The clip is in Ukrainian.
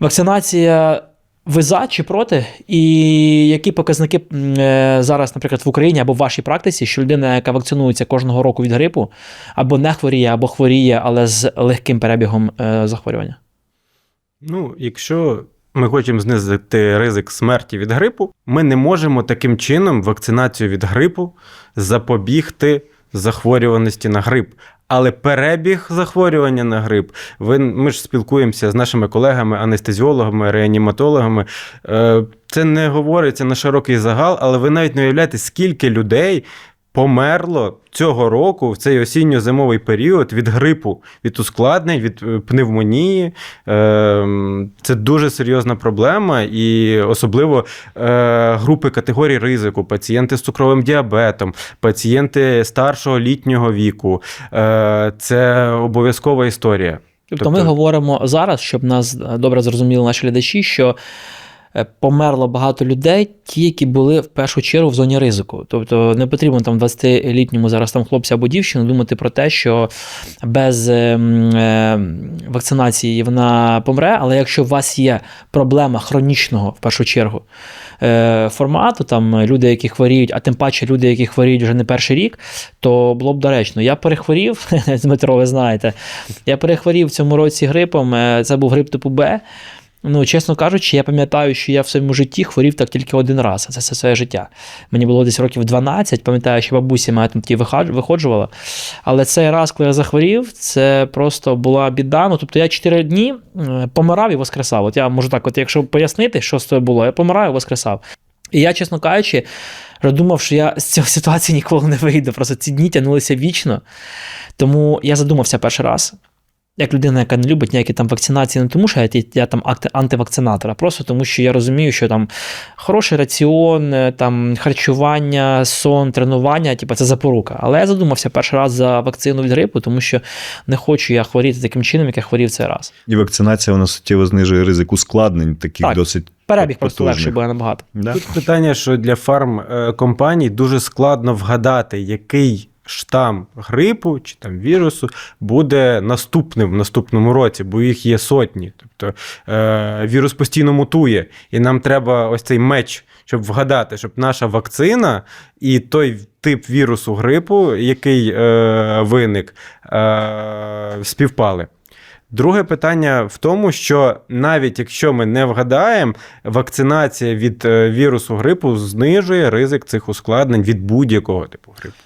Вакцинація ви за чи проти? І які показники е, зараз, наприклад, в Україні або в вашій практиці, що людина, яка вакцинується кожного року від грипу, або не хворіє, або хворіє, але з легким перебігом е, захворювання? Ну, якщо ми хочемо знизити ризик смерті від грипу, ми не можемо таким чином вакцинацію від грипу запобігти захворюваності на грип. Але перебіг захворювання на грип, ви, ми ж спілкуємося з нашими колегами, анестезіологами, реаніматологами. Е, Це не говориться на широкий загал, але ви навіть не уявляєте, скільки людей померло цього року в цей осінньо-зимовий період від грипу, від ускладнень, від е, пневмонії. Е, Це дуже серйозна проблема, і особливо е, групи категорій ризику, пацієнти з цукровим діабетом, пацієнти старшого літнього віку. Е, Це обов'язкова історія. Тобто, ми Тобто- говоримо зараз, щоб нас добре зрозуміли наші глядачі, що померло багато людей, ті, які були в першу чергу в зоні ризику. Тобто не потрібно там 20-літньому зараз там хлопця або дівчину думати про те, що без е, е, вакцинації вона помре. Але якщо у вас є проблема хронічного в першу чергу е, формату, там люди, які хворіють, а тим паче люди, які хворіють вже не перший рік, то було б доречно. Я перехворів, Дмитро, ви знаєте, я перехворів в цьому році грипом. е, Це був грип типу Б. Ну, чесно кажучи, я пам'ятаю, що я в своєму житті хворів так тільки один раз. Це все своє життя. Мені було десь років 12, пам'ятаю, що бабуся мене там виходжувала. Але цей раз, коли я захворів, це просто була біда. Ну, тобто я 4 дні е, помирав і воскресав. От я можу так, от якщо пояснити, що з того було, я помираю і воскресав. І я, чесно кажучи, думав, що я з цієї ситуації ніколи не вийду. Просто ці дні тягнулися вічно. Тому я задумався перший раз. Як людина, яка не любить ніякі там вакцинації, не тому, що я, я там акти- антивакцинатор, а просто тому, що я розумію, що там хороший раціон, е, там харчування, сон, тренування, типу, це запорука. Але я задумався перший раз за вакцину від грипу, тому що не хочу я хворіти таким чином, як я хворів цей раз. І вакцинація вона суттєво знижує ризик ускладнень, таких Так. досить Перебіг просто легший буде набагато. Да? Тут питання, що для фармкомпаній дуже складно вгадати, який штам грипу чи там вірусу буде наступним в наступному році, бо їх є сотні. Тобто е, вірус постійно мутує, і нам треба ось цей меч, щоб вгадати, щоб наша вакцина і той тип вірусу грипу, який е, виник, е, співпали. Друге питання в тому, що навіть якщо ми не вгадаємо, вакцинація від е, вірусу грипу знижує ризик цих ускладнень від будь-якого типу грипу.